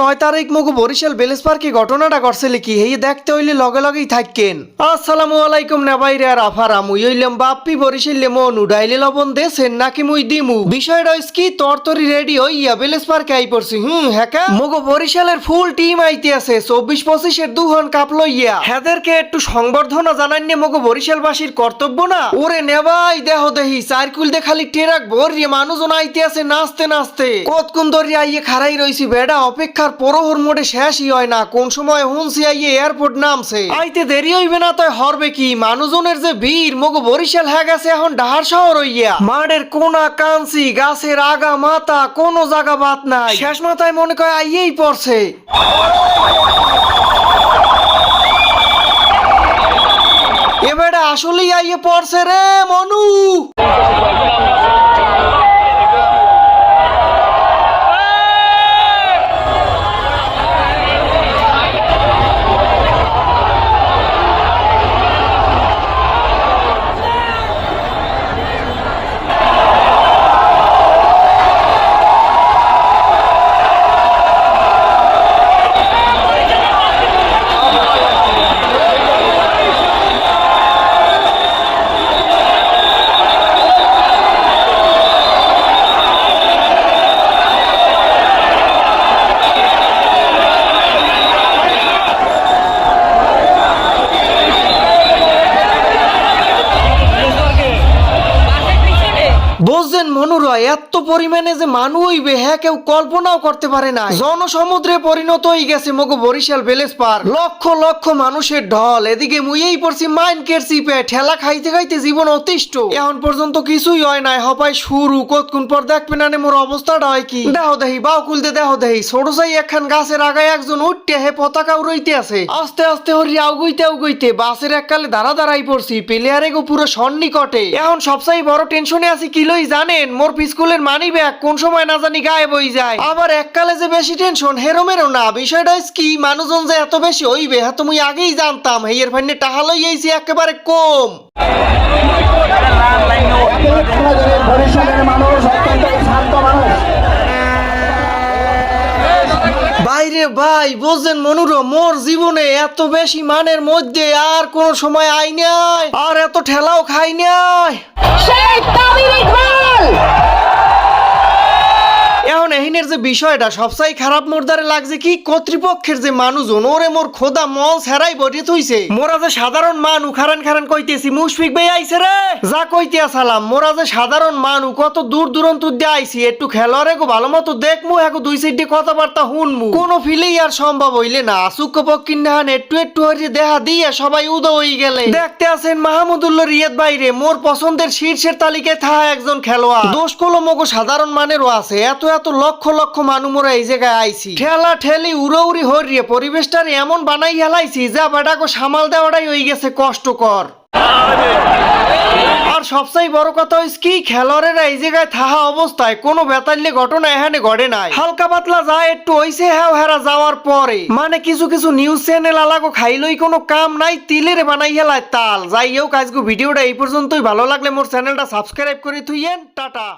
নয় তারিখ মুগু বরিশাল বেলেস পার্কে ঘটনাটা ঘটছে কি? হেই দেখতে হইলে লগে লগেই থাকেন আসসালামু আলাইকুম নেবাইরে আর আফার আমুই হইলাম, বাপ্পি বরিশাল মন উডাইলে লবণ দেশেন নাকি মুই দিমু? বিষয়টা হইস কি তরতরি রেডি হইয়া বেলেস পার্কে আই পড়ছি। হুম হ্যাঁ মুগো বরিশালের ফুল টিম আইতে আছে, চব্বিশ পঁচিশের দুহন কাপ লইয়া। হেদেরকে একটু সংবর্ধনা জানান্যে মগো বরিশালবাসীর কর্তব্য না? ওরে নেবাই দেহ দেহি সার্কুল দে খালি টেরাক ভরিয়ে মানুষজন আইতে আছে, নাচতে নাচতে। কতক্ষণ ধরে আইয়ে খারাই রইছি, বেডা অপেক্ষার পরহর মোড়ে শেষই হয় না। কোন সময় হুনসি আইয়ে এয়ারপোর্ট নামছে। আইতে দেরি হইবে না তাই হরবে কি? মানুষজনের যে ভিড়, মগো বরিশাল হ্যাঁ গেছে এখন ডাহার শহর হইয়া। মাঠের কোনা কাঞ্চি, গাছের আগা মাথা, কোনো জায়গা বাত নাই। শেষ মাথায় মনে কয় আইয়েই পড়ছে। এবারে আসলেই আইয়ে পড়ছে রে মনু। বুঝছেন মনুরয় এত পরিমাণে যে মানু হইবে হ্যাঁ কেউ কল্পনাও করতে পারে না জনসমুদ্রে পরিণত হয়ে গেছে মগো বরিশাল বেলেস পার। লক্ষ লক্ষ মানুষের ঢল। এদিকে মুইয়েই পড়ছি মাইন কেরছি পে ঠেলা খাইতে খাইতে জীবন অতিষ্ঠ। এখন পর্যন্ত কিছুই হয় নাই। হপাই শুরু কতক্ষণ পর দেখবে না মোর অবস্থাটা হয় কি? দেহ দেহি, বাউ কুলতে দেহ দেহি। ছোট সাই একখান গাছের আগায় একজন উঠতে, হে পতাকা উড়াইতে আছে। আস্তে আস্তে হরি আউগইতে আউগইতে, বাসের এককালে দাঁড়া দাঁড়াই পড়ছি। প্লেয়ারে গো পুরো সন্নিকটে। এখন সবসাই বড় টেনশনে আছি কি লই জানেন, মোর স্কুলের মানি ব্যাগ কোন সময় না জানি গায়ে বই যায়। আবার এককালে যে বেশি টেনশন হেরোমেরও না। বিষয়টা কি, মানুষজন যে এত বেশি হইবে হ্যাঁ তুমি আগেই জানতাম হেয়ের ফাইনে টাহা লইয়াইছি একেবারে কম। বাইরে ভাই বুঝছেন মনুর, মোর জীবনে এত বেশি মানের মধ্যে আর কোন সময় আই নাই, আর এত ঠেলাও খাই নাই। এহিনের যে বিষয়টা সবসাই খারাপ মোরদারে লাগছে কি? কর্তৃপক্ষের যে মানুষজন, ওরে মোর খোদা, মল ছাড়াই বটে থইছে। মোরা যে সাধারণ মানু, খারান খারান কইতেছি, মুশফিক ভাই আইছে রে? যা কইতে আসালাম, মোরা যে সাধারণ মানু, কত দূর দূরান্ত দিয়ে আইছি, একটু খেলোয়াড়ে গো, ভালো মতো দেখমু এখন দুই সাইডে কথাবার্তা শুনমু কোনো ফিলেই আর সম্ভব হইলে না সুক্ষ পক্ষিন নাহান একটু একটু হইরে দেহা দিয়ে সবাই উদো হই গেলে। দেখতে আছেন মাহমুদুল্লাহ রিয়াদ বাইরে মোর পছন্দের শীর্ষের তালিকায় থাকা একজন খেলোয়াড়। দোষ কলো মগো সাধারণ মানেরও আছে, এত এত লক্ষ লক্ষ মানু মোরা এই জায়গায় আইছি। ঠেলা ঠেলি উড়ৌড়ি হরিয়ে পরিবেশটার এমন বানাই হেলাইছি, যা বেটাকে সামাল দেওয়াটাই হয়ে গেছে কষ্টকর আর সবচেয়ে বড় কথা হইছে কি খেলোয়াড়েরা এই জায়গায় থাহা অবস্থায় কোনো বেতাল্যে ঘটনা এখানে ঘটে নাই। হালকা পাতলা যায় একটু হইছে হ্যাঁ হেরা যাওয়ার পরে মানে কিছু কিছু নিউজ চ্যানেল আলাগো খাইলই কোনো কাম নাই তিলের বানাই হেলায় তাল। যাই হোক আজকে ভিডিওটা এই পর্যন্তই ভালো লাগলে মোর চ্যানেলটা সাবস্ক্রাইব করে থুইয়েন। টাটা।